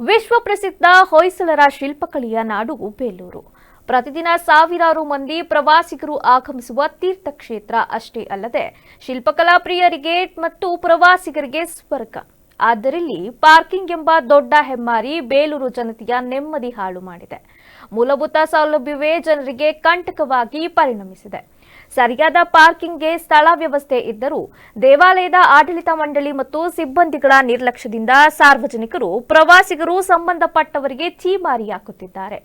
ವಿಶ್ವ ಪ್ರಸಿದ್ಧ ಹೊಯ್ಸಳರ ಶಿಲ್ಪಕಲೆಯ ನಾಡು ಬೇಲೂರು. ಪ್ರತಿದಿನ ಸಾವಿರಾರು ಮಂದಿ ಪ್ರವಾಸಿಗರು ಆಗಮಿಸುವ ತೀರ್ಥಕ್ಷೇತ್ರ ಅಷ್ಟೇ ಅಲ್ಲದೆ ಶಿಲ್ಪಕಲಾ ಪ್ರಿಯರಿಗೆ ಮತ್ತು ಪ್ರವಾಸಿಗರಿಗೆ ಸ್ವರ್ಗ. ಆದ್ದರಿಲ್ಲಿ ಪಾರ್ಕಿಂಗ್ ಎಂಬ ದೊಡ್ಡ ಹೆಮ್ಮಾರಿ ಬೇಲೂರು ಜನತೆಯ ನೆಮ್ಮದಿ ಹಾಳು ಮಾಡಿದೆ. ಮೂಲಭೂತ ಸೌಲಭ್ಯವೇ ಜನರಿಗೆ ಕಂಟಕವಾಗಿ ಪರಿಣಮಿಸಿದೆ. ಸರಿಯಾದ ಪಾರ್ಕಿಂಗ್ಗೆ ಸ್ಥಳ ವ್ಯವಸ್ಥೆ ಇದ್ದರೂ ದೇವಾಲಯದ ಆಡಳಿತ ಮಂಡಳಿ ಮತ್ತು ಸಿಬ್ಬಂದಿಗಳ ನಿರ್ಲಕ್ಷ್ಯದಿಂದ ಸಾರ್ವಜನಿಕರು ಪ್ರವಾಸಿಗರು ಸಂಬಂಧಪಟ್ಟವರಿಗೆ ಚೀಮಾರಿ ಹಾಕುತ್ತಿದ್ದಾರೆ.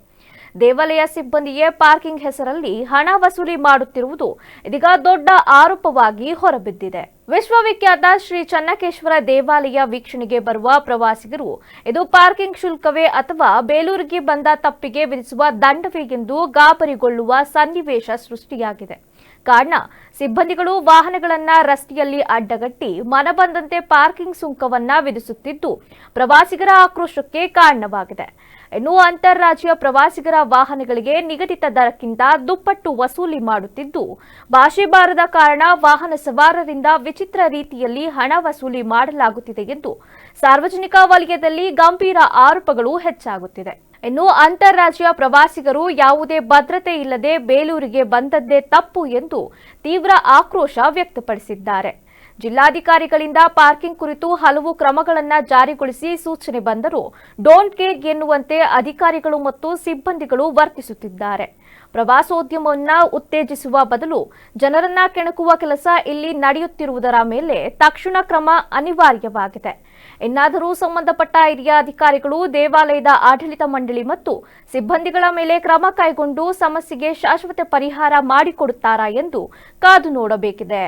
ದೇವಾಲಯ ಸಿಬ್ಬಂದಿಯೇ ಪಾರ್ಕಿಂಗ್ ಹೆಸರಲ್ಲಿ ಹಣ ವಸೂಲಿ ಮಾಡುತ್ತಿರುವುದು ಇದೀಗ ದೊಡ್ಡ ಆರೋಪವಾಗಿ ಹೊರಬಿದ್ದಿದೆ. ವಿಶ್ವವಿಖ್ಯಾತ ಶ್ರೀ ಚನ್ನಕೇಶ್ವರ ದೇವಾಲಯ ವೀಕ್ಷಣೆಗೆ ಬರುವ ಪ್ರವಾಸಿಗರು, ಇದು ಪಾರ್ಕಿಂಗ್ ಶುಲ್ಕವೇ ಅಥವಾ ಬೇಲೂರಿಗೆ ಬಂದ ತಪ್ಪಿಗೆ ವಿಧಿಸುವ ದಂಡವೇ ಎಂದು ಗಾಬರಿಗೊಳ್ಳುವ ಸನ್ನಿವೇಶ ಸೃಷ್ಟಿಯಾಗಿದೆ. ಕಾರಣ, ಸಿಬ್ಬಂದಿಗಳು ವಾಹನಗಳನ್ನ ರಸ್ತೆಯಲ್ಲಿ ಅಡ್ಡಗಟ್ಟಿ ಮನಬಂದಂತೆ ಪಾರ್ಕಿಂಗ್ ಸುಂಕವನ್ನ ವಿಧಿಸುತ್ತಿದ್ದು, ಪ್ರವಾಸಿಗರ ಆಕ್ರೋಶಕ್ಕೆ ಕಾರಣವಾಗಿದೆ. ಇನ್ನು ಅಂತಾರಾಜ್ಯ ಪ್ರವಾಸಿಗರ ವಾಹನಗಳಿಗೆ ನಿಗದಿತ ದರಕ್ಕಿಂತ ದುಪ್ಪಟ್ಟು ವಸೂಲಿ ಮಾಡುತ್ತಿದ್ದು, ಭಾಷೆ ಬಾರದ ಕಾರಣ ವಾಹನ ಸವಾರರಿಂದ ವಿಚಿತ್ರ ರೀತಿಯಲ್ಲಿ ಹಣ ವಸೂಲಿ ಮಾಡಲಾಗುತ್ತಿದೆ ಎಂದು ಸಾರ್ವಜನಿಕ ವಲಯದಲ್ಲಿ ಗಂಭೀರ ಆರೋಪಗಳು ಹೆಚ್ಚಾಗುತ್ತಿದೆ. ಇನ್ನು ಅಂತಾರಾಜ್ಯ ಪ್ರವಾಸಿಗರು ಯಾವುದೇ ಭದ್ರತೆ ಇಲ್ಲದೆ ಬೇಲೂರಿಗೆ ಬಂದದ್ದೇ ತಪ್ಪು ಎಂದು ತೀವ್ರ ಆಕ್ರೋಶ ವ್ಯಕ್ತಪಡಿಸಿದ್ದಾರೆ. ಜಿಲ್ಲಾಧಿಕಾರಿಗಳಿಂದ ಪಾರ್ಕಿಂಗ್ ಕುರಿತು ಹಲವು ಕ್ರಮಗಳನ್ನು ಜಾರಿಗೊಳಿಸಿ ಸೂಚನೆ ಬಂದರೂ ಡೋಂಟ್ ಕೇರ್ ಎನ್ನುವಂತೆ ಅಧಿಕಾರಿಗಳು ಮತ್ತು ಸಿಬ್ಬಂದಿಗಳು ವರ್ತಿಸುತ್ತಿದ್ದಾರೆ. ಪ್ರವಾಸೋದ್ಯಮವನ್ನು ಉತ್ತೇಜಿಸುವ ಬದಲು ಜನರನ್ನ ಕೆಣಕುವ ಕೆಲಸ ಇಲ್ಲಿ ನಡೆಯುತ್ತಿರುವುದರ ಮೇಲೆ ತಕ್ಷಣ ಕ್ರಮ ಅನಿವಾರ್ಯವಾಗಿದೆ. ಇನ್ನಾದರೂ ಸಂಬಂಧಪಟ್ಟ ಹಿರಿಯ ಅಧಿಕಾರಿಗಳು ದೇವಾಲಯದ ಆಡಳಿತ ಮಂಡಳಿ ಮತ್ತು ಸಿಬ್ಬಂದಿಗಳ ಮೇಲೆ ಕ್ರಮ ಕೈಗೊಂಡು ಸಮಸ್ಯೆಗೆ ಶಾಶ್ವತ ಪರಿಹಾರ ಮಾಡಿಕೊಡುತ್ತಾರಾ ಎಂದು ಕಾದು ನೋಡಬೇಕಿದೆ.